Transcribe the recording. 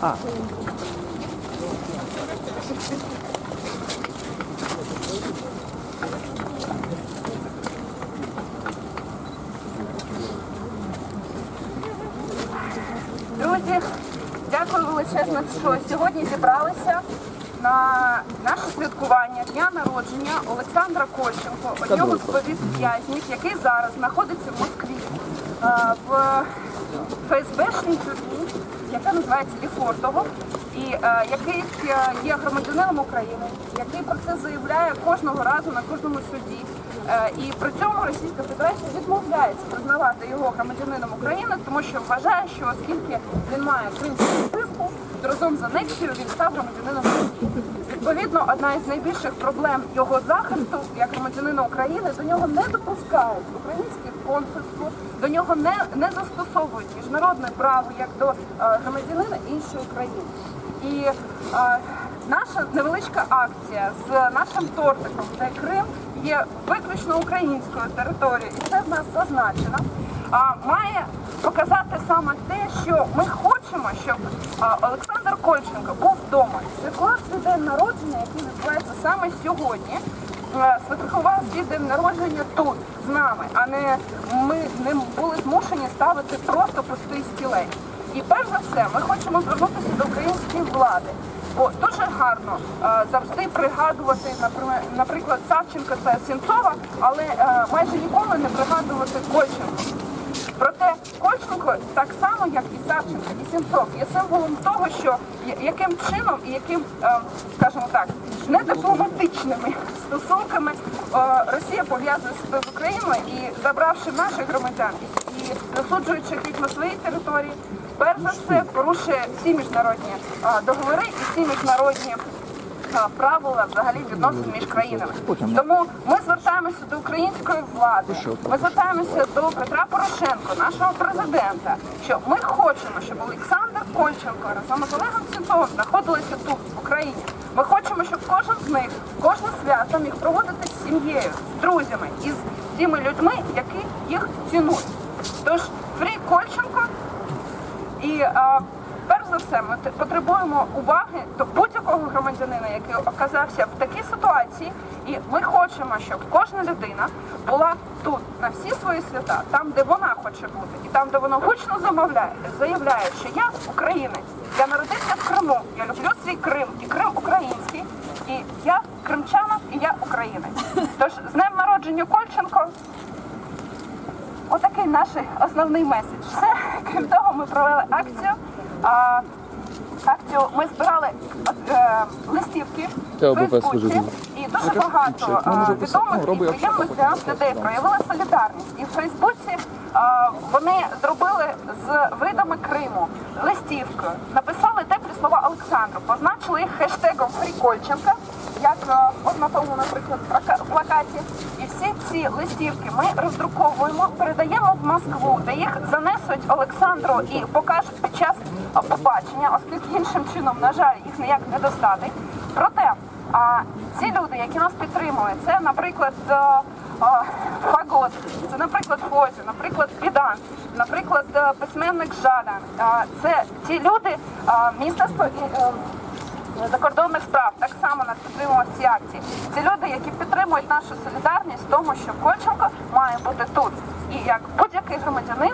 А. Друзі, дякую величезно, що сьогодні зібралися на наше святкування дня народження Олександра Кольченко, одного з політв'язнів, який зараз знаходиться в Москві е, в ФСБшній тюрмі, яка називається Ліфортово, і е, який е, є громадянином України, який про це заявляє кожного разу на кожному суді. Е, І при цьому Російська Федерація відмовляється признавати його громадянином України, тому що вважає, що оскільки він має кримську списку, разом з анексією він став громадянином Росії. Відповідно, одна із найбільших проблем його захисту як громадянина України до нього не допускають українське консульство, до нього не, не застосовують міжнародне право як до е, громадянина іншої країни. І е, наша невеличка акція з нашим тортиком, де Крим є виключно українською територією, і це в нас зазначено. А має показати саме те, що ми хочемо, щоб Олександр Кольченко був вдома, святкував свій день народження, який відбувається саме сьогодні. Святкував свій день народження тут з нами, а не ми не були змушені ставити просто пустий стілець. І перш за все, ми хочемо звернутися до української влади. Бо дуже гарно завжди пригадувати, наприклад, Савченка та Сінцова, але майже ніколи не пригадувати Кольченко. Проте Кольченко, так само як і Савченко, і Сінцов, є символом того, що яким чином і яким, е, скажімо так, недипломатичними стосунками е, Росія пов'язує себе з Україною і забравши наших громадян і, засуджуючи їх на своїй території, перш за все порушує всі міжнародні е, договори і всі міжнародні правила взагалі відносин між країнами. Тому ми звертаємося до української влади. Ми звертаємося до Петра Порошенка, нашого президента. Що ми хочемо, щоб Олександр Кольченко разом з Олегом Сінцовим знаходилися тут, в Україні. Ми хочемо, щоб кожен з них кожне свято міг проводити з сім'єю, з друзями і з тими людьми, які їх цінують. Тож Фрі Кольченко і все, ми потребуємо уваги до будь-якого громадянина, який оказався в такій ситуації. І ми хочемо, щоб кожна людина була тут на всі свої свята, там, де вона хоче бути, і там, де вона гучно замовляє, заявляє, що я українець, я народився в Криму, я люблю свій Крим, і Крим український, і я кримчанин, і я українець. Тож з днем народження Кольченко. Отакий наш основний меседж. Все, крім того, ми провели акцію. А, акцію ми збирали е, листівки в Фейсбуці, і дуже багато Ну, е, писати. відомих Ну, і приємних для нас людей проявили солідарність. І в Фейсбуці е, вони зробили з видами Криму листівки, написали теплі слова Олександру, позначили їх хештегом Фрікольченка, як е, от на тому, наприклад, плакаті. І всі ці листівки ми роздруковуємо, передаємо в Москву, де їх занесуть Олександру і покажуть під час побачення, оскільки іншим чином, на жаль, їх ніяк не достати. Проте а, ці люди, які нас підтримують, це, наприклад, е, е, Фагот, це, наприклад, Фозі, наприклад, Підан, наприклад, письменник Жадан. Це ті люди, е, закордонних справ так само нас підтримував в цій акції. Це люди, які підтримують нашу солідарність в тому, що Кольченко має бути тут. І як будь-який громадянин